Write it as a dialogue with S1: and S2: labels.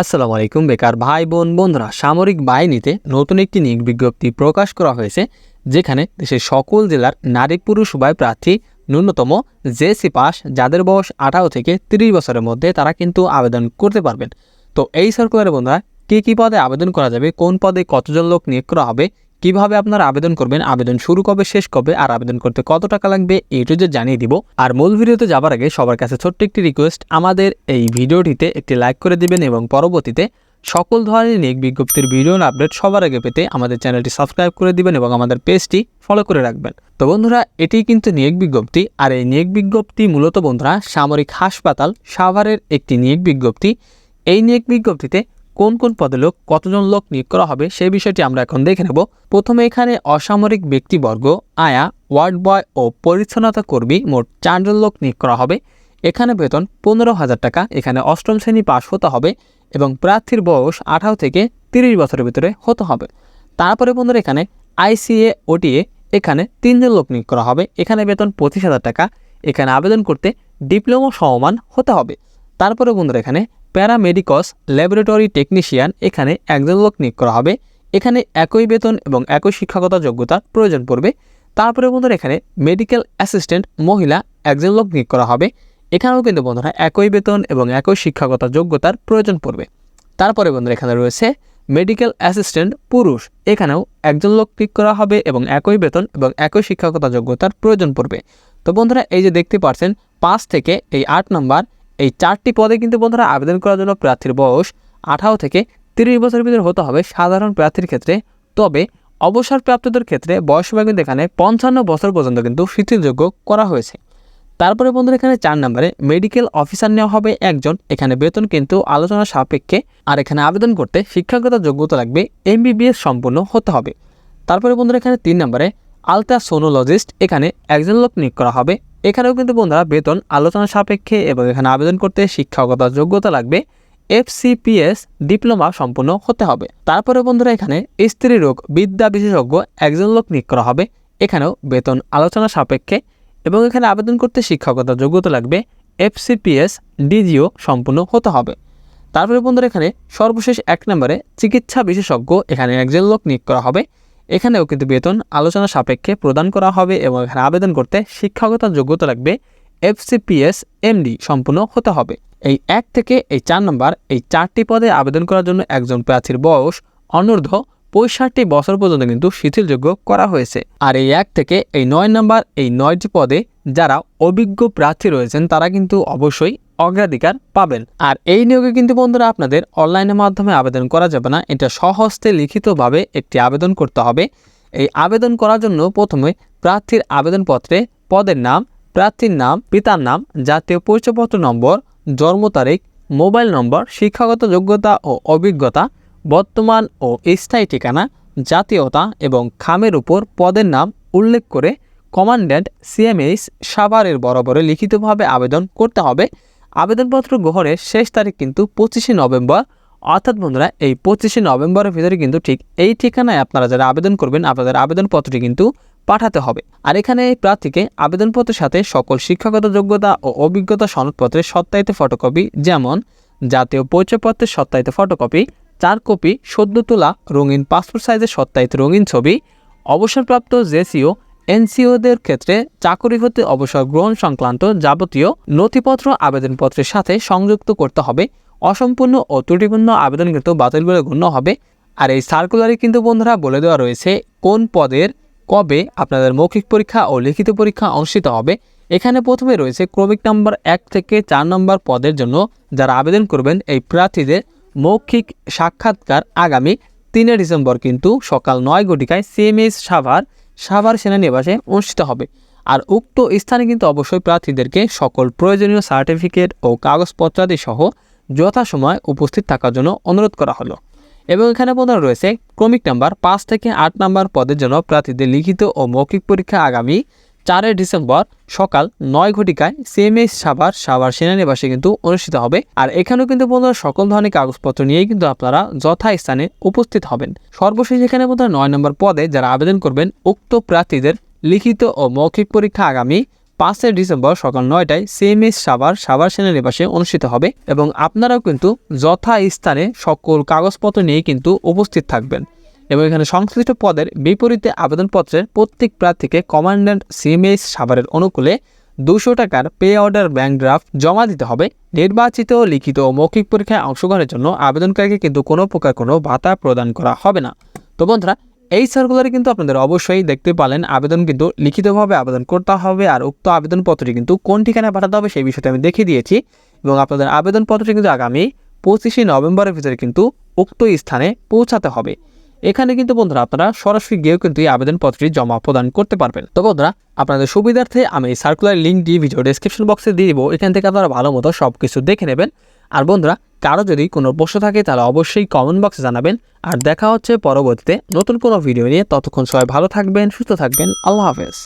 S1: আসসালামু আলাইকুম, বেকার ভাই বোন বন্ধুরা। সামরিক বাহিনীতে নতুন একটি নিয়োগ বিজ্ঞপ্তি প্রকাশ করা হয়েছে, যেখানে দেশের সকল জেলার নারী পুরুষ উভয় প্রার্থী ন্যূনতম জেসি পাস, যাদের বয়স আঠারো থেকে তিরিশ বছরের মধ্যে তারা কিন্তু আবেদন করতে পারবেন। তো এই সার্কুলারে বন্ধুরা, কী কী পদে আবেদন করা যাবে, কোন পদে কতজন লোক নিয়োগ করা হবে কীভাবে আপনারা আবেদন করবেন, আবেদন শুরু কবে, শেষ কবে, আর আবেদন করতে কত টাকা লাগবে এইটু যে জানিয়ে দিব। আর মূল ভিডিওতে যাবার আগে সবার কাছে ছোট্ট একটি রিকোয়েস্ট আমাদের এই ভিডিওটিতে একটি লাইক করে দিবেন এবং পরবর্তীতে সকল ধরনের নিয়োগ বিজ্ঞপ্তির ভিডিও আপডেট সবার আগে পেতে আমাদের চ্যানেলটি সাবস্ক্রাইব করে দিবেন এবং আমাদের পেজটি ফলো করে রাখবেন। তো বন্ধুরা, এটি কিন্তু নিয়োগ বিজ্ঞপ্তি, আর এই নিয়োগ বিজ্ঞপ্তি মূলত বন্ধুরা সামরিক হাসপাতাল সাভারের একটি নিয়োগ বিজ্ঞপ্তি। এই নিয়োগ বিজ্ঞপ্তিতে কোন কোন পদে লোক কতজন লোক নিয়োগ করা হবে সেই বিষয়টি আমরা এখন দেখে নেব। প্রথমে এখানে অসামরিক ব্যক্তিবর্গ, আয়া, ওয়ার্ড বয় ও পরিচ্ছন্নতা কর্মী মোট চারজন লোক নিয়োগ করা হবে। এখানে বেতন পনেরো হাজার টাকা, এখানে অষ্টম শ্রেণি পাশ হতে হবে এবং প্রার্থীর বয়স আঠারো থেকে তিরিশ বছরের ভিতরে হতে হবে। তারপরে বন্ধুরা এখানে আইসিএ, ওটিএ, এখানে তিনজন লোক নিয়োগ করা হবে। এখানে বেতন পঁচিশ হাজার টাকা, এখানে আবেদন করতে ডিপ্লোমা সমমান হতে হবে। তারপরে বন্ধুরা এখানে প্যারামেডিকস ল্যাবরেটরি টেকনিশিয়ান এখানে একজন লোক নিয়োগ করা হবে। এখানে একই বেতন এবং একই শিক্ষাগত যোগ্যতার প্রয়োজন পড়বে। তারপরে বন্ধুরা এখানে মেডিকেল অ্যাসিস্ট্যান্ট মহিলা একজন লোক নিয়োগ করা হবে। এখানেও কিন্তু বন্ধুরা একই বেতন এবং একই শিক্ষাগত যোগ্যতার প্রয়োজন পড়বে। তারপরে বন্ধুরা এখানে রয়েছে মেডিকেল অ্যাসিস্ট্যান্ট পুরুষ। এখানেও একজন লোক নিয়োগ করা হবে এবং একই বেতন এবং একই শিক্ষাগত যোগ্যতার প্রয়োজন পড়বে। তো বন্ধুরা এই যে দেখতে পাচ্ছেন, পাঁচ থেকে এই আট নম্বর এই চারটি পদে কিন্তু বন্ধুরা আবেদন করার জন্য প্রার্থীর বয়স আঠারো থেকে তিরিশ বছরের ভিতরে হতে হবে সাধারণ প্রার্থীর ক্ষেত্রে। তবে অবসরপ্রাপ্তদের ক্ষেত্রে বয়সসীমা কিন্তু এখানে পঞ্চান্ন বছর পর্যন্ত কিন্তু শিথিলযোগ্য করা হয়েছে। তারপরে বন্ধুরা এখানে চার নম্বরে মেডিকেল অফিসার নেওয়া হবে একজন। এখানে বেতন কিন্তু আলোচনা সাপেক্ষে আর এখানে আবেদন করতে শিক্ষাগত যোগ্যতা লাগবে, এমবিবিএস সম্পূর্ণ হতে হবে। তারপরে বন্ধুরা এখানে তিন নম্বরে আলট্রাসোনোলজিস্ট, এখানে একজন লোক নিয়োগ করা হবে। এখানেও কিন্তু বন্ধুরা বেতন আলোচনা সাপেক্ষে এবং এখানে আবেদন করতে শিক্ষাগত যোগ্যতা লাগবে। এফসিপিএস ডিপ্লোমা সম্পূর্ণ হতে হবে। তারপরে বন্ধুরা এখানে স্ত্রী রোগ বিদ্যা বিশেষজ্ঞ একজন লোক নিয়োগ করা হবে। এখানেও বেতন আলোচনা সাপেক্ষে এবং এখানে আবেদন করতে শিক্ষাগত যোগ্যতা লাগবে। এফসিপিএস ডিজিও সম্পূর্ণ হতে হবে। তারপরে বন্ধুরা এখানে সর্বশেষ এক নম্বরে চিকিৎসা বিশেষজ্ঞ এখানে একজন লোক নিয়োগ করা হবে। এখানেও কিন্তু বেতন আলোচনা সাপেক্ষে প্রদান করা হবে এবং এখানে আবেদন করতে শিক্ষাগত যোগ্যতা লাগবে এফসিপিএস এমডি সম্পূর্ণ হতে হবে। এই এক থেকে এই চার নম্বর, এই চারটি পদে আবেদন করার জন্য একজন প্রার্থীর বয়স অনূর্ধ্ব পঁয়ষট্টি বছর পর্যন্ত কিন্তু শিথিলযোগ্য করা হয়েছে। আর এই এক থেকে এই নয় নম্বর, এই নয়টি পদে যারা অভিজ্ঞ প্রার্থী রয়েছেন, তারা কিন্তু অবশ্যই অগ্রাধিকার পাবেন। আর এই নিয়োগে কিন্তু বন্ধুরা আপনাদের অনলাইনের মাধ্যমে আবেদন করা যাবে না। এটা সহস্তে লিখিতভাবে একটি আবেদন করতে হবে। এই আবেদন করার জন্য প্রথমে প্রার্থীর আবেদনপত্রে পদের নাম, প্রার্থীর নাম, পিতার নাম, জাতীয় পরিচয়পত্র নম্বর, জন্ম তারিখ, মোবাইল নম্বর, শিক্ষাগত যোগ্যতা ও অভিজ্ঞতা, বর্তমান ও স্থায়ী ঠিকানা, জাতীয়তা এবং খামের উপর পদের নাম উল্লেখ করে কমান্ড্যান্ট সিএমএইচ সাভারের বরাবরে লিখিতভাবে আবেদন করতে হবে। আবেদনপত্র গ্রহণের শেষ তারিখ কিন্তু পঁচিশে নভেম্বর। অর্থাৎ বন্ধুরা, এই পঁচিশে নভেম্বরের ভিতরে কিন্তু ঠিক এই ঠিকানায় আপনারা যারা আবেদন করবেন, আপনাদের আবেদনপত্রটি কিন্তু পাঠাতে হবে। আর এখানে এই প্রার্থীকে আবেদনপত্রের সাথে সকল শিক্ষাগত যোগ্যতা ও অভিজ্ঞতা সনদপত্রের সত্যায়িত ফটোকপি যেমন জাতীয় পরিচয়পত্রের সত্যায়িত ফটোকপি, চার কপি, সদ্য তোলা রঙিন পাসপোর্ট সাইজের সত্যায়িত রঙিন ছবি, অবসরপ্রাপ্ত জেসিও এনসিওদের ক্ষেত্রে চাকরি হতে অবসর গ্রহণ সংক্রান্ত যাবতীয় নথিপত্র আবেদনপত্রের সাথে সংযুক্ত করতে হবে। অসম্পূর্ণ ও ত্রুটিপূর্ণ আবেদন কিন্তু বাতিল বলে গণ্য হবে। আর এই সার্কুলারে কিন্তু বন্ধুরা বলে দেওয়া রয়েছে কোন পদের কবে আপনাদের মৌখিক পরীক্ষা ও লিখিত পরীক্ষা অনুষ্ঠিত হবে। এখানে প্রথমে রয়েছে ক্রমিক নাম্বার এক থেকে চার নম্বর পদের জন্য যারা আবেদন করবেন, এই প্রার্থীদের মৌখিক সাক্ষাৎকার আগামী তিনে ডিসেম্বর কিন্তু সকাল নয় ঘটিকায় সিএমএস সাভার সাভার সেনানিবাসে অনুষ্ঠিত হবে। আর উক্ত স্থানে কিন্তু অবশ্যই প্রার্থীদেরকে সকল প্রয়োজনীয় সার্টিফিকেট ও কাগজপত্রাদি সহ যথাসময় উপস্থিত থাকার জন্য অনুরোধ করা হলো। এবং এখানে প্রধান রয়েছে, ক্রমিক নাম্বার পাঁচ থেকে আট নাম্বার পদের জন্য প্রার্থীদের লিখিত ও মৌখিক পরীক্ষা আগামী চারই ডিসেম্বর সকাল নয় ঘটিকায় সিএমএস সাভার সাভার সেনানিবাসে কিন্তু অনুষ্ঠিত হবে। আর এখানেও কিন্তু বন্ধুরা সকল ধরনের কাগজপত্র নিয়েই কিন্তু আপনারা যথাস্থানে উপস্থিত হবেন। সর্বশেষ এখানে বন্ধুরা নয় নম্বর পদে যারা আবেদন করবেন, উক্ত প্রার্থীদের লিখিত ও মৌখিক পরীক্ষা আগামী পাঁচই ডিসেম্বর সকাল নয়টায় সিএমএস সাভার সাভার সেনানি পাশে অনুষ্ঠিত হবে এবং আপনারাও কিন্তু যথা স্থানে সকল কাগজপত্র নিয়ে কিন্তু উপস্থিত থাকবেন। এবং এখানে সংশ্লিষ্ট পদের বিপরীতে আবেদনপত্রের প্রত্যেক প্রার্থীকে কমান্ড্যান্ট সিএমএস সাভারের অনুকূলে দুশো টাকার পে অর্ডার ব্যাংক ড্রাফট জমা দিতে হবে। নির্বাচিত, লিখিত মৌখিক পরীক্ষায় অংশগ্রহণের জন্য আবেদনকারীকে কিন্তু কোনো প্রকার কোনো ভাতা প্রদান করা হবে না। তো বন্ধুরা, এই সার্কুলারে কিন্তু আপনাদের অবশ্যই দেখতে পালেন, আবেদন কিন্তু লিখিতভাবে আবেদন করতে হবে আর উক্ত আবেদনপত্রটি কিন্তু কোন ঠিকানায় পাঠাতে হবে সেই বিষয়টা আমি দেখিয়ে দিয়েছি এবং আপনাদের আবেদনপত্রটি কিন্তু আগামী পঁচিশে নভেম্বরের ভিতরে কিন্তু উক্ত স্থানে পৌঁছাতে হবে। এখানে কিন্তু বন্ধুরা আপনারা সরাসরি গিয়েও কিন্তু এই আবেদনপত্রটি জমা প্রদান করতে পারবেন। তো বন্ধুরা, আপনাদের সুবিধার্থে আমি সার্কুলার দিয়ে ভিডিও ডিসক্রিপশন বক্সে দিয়ে দিব। এখান থেকে আপনারা ভালো মতো সব কিছু দেখে নেবেন। আর বন্ধুরা, কারও যদি কোনো প্রশ্ন থাকে তাহলে অবশ্যই কমেন্ট বক্সে জানাবেন। আর দেখা হচ্ছে পরবর্তীতে নতুন কোনো ভিডিও নিয়ে। ততক্ষণ সবাই ভালো থাকবেন, সুস্থ থাকবেন। আল্লাহ হাফেজ।